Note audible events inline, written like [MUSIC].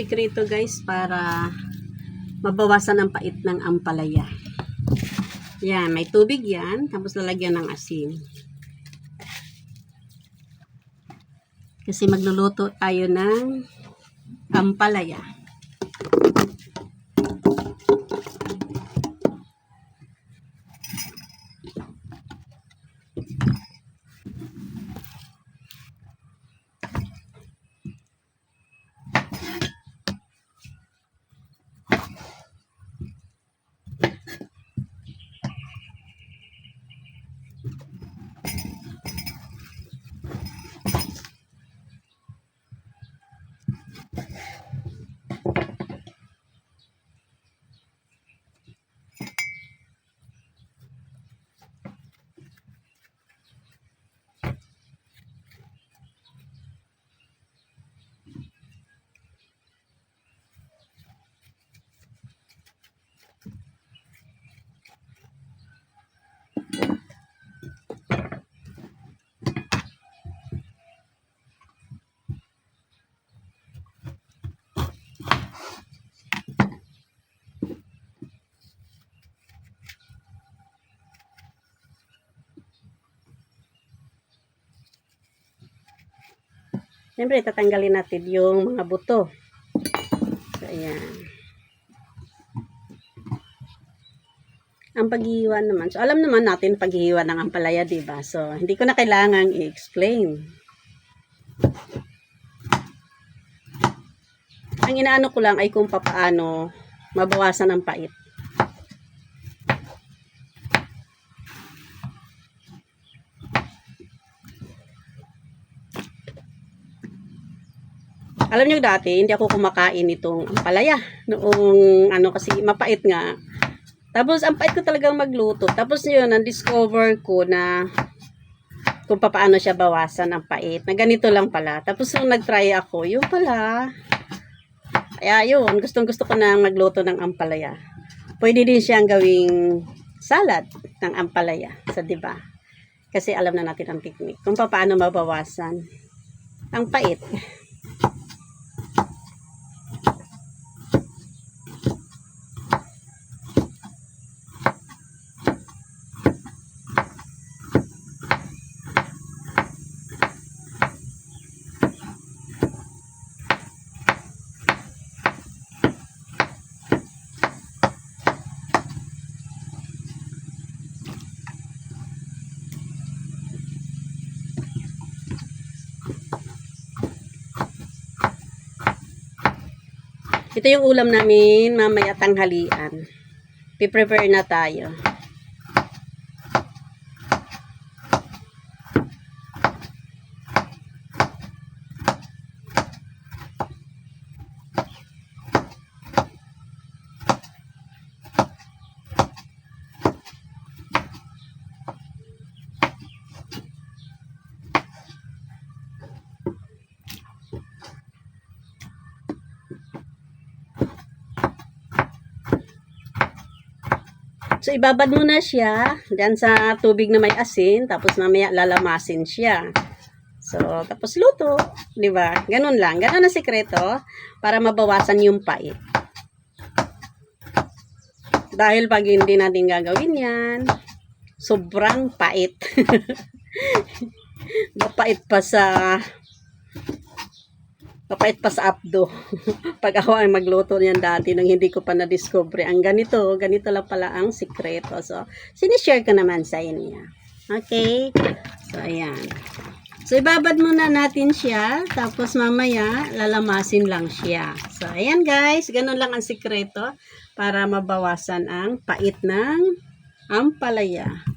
sikreto guys para mabawasan ang pait ng ampalaya. Yan, may tubig yan. Tapos lalagyan ng asin. Kasi magluluto tayo ng ampalaya. Siyempre, tatanggalin natin yung mga buto. So, ayan. Ang paghihiwa naman. So, alam naman natin paghihiwa ng ampalaya, di ba? So, hindi ko na kailangang i-explain. Ang inaano ko lang ay kung papaano mabawasan ang pait. Alam niyo dati, hindi ako kumakain itong ampalaya. Noong ano kasi mapait nga. Tapos ang pait ko talagang magluto. Tapos yun, na-discover ko na kung paano siya bawasan ang pait. Na ganito lang pala. Tapos nung nag-try ako, yun pala. Kaya yun, gustong gusto ko na magluto ng ampalaya. Pwede din siyang gawing salad ng ampalaya. Sa 'di ba? Kasi alam na natin ang technique. Kung paano mabawasan ang pait. Ito yung ulam namin mamaya tanghalian. Piprepare na tayo. So, ibabad mo na siya dyan sa tubig na may asin. Tapos mamaya lalamasin siya. So, tapos luto. ba Ganun lang. Ganun ang sikreto para mabawasan yung pait. Dahil pag hindi natin gagawin yan, sobrang pait. [LAUGHS] Mapait pa sa Mapait pa sa abdo. [LAUGHS] Pag ako ay magluto niyan dati nung hindi ko pa na-discover. Ang ganito, ganito lang pala ang sikreto. So, sinishare ko naman sa inyo. Okay? So, ayan. So, ibabad muna natin siya. Tapos, mamaya, lalamasin lang siya. So, ayan guys. Ganun lang ang sikreto para mabawasan ang pait ng ampalaya.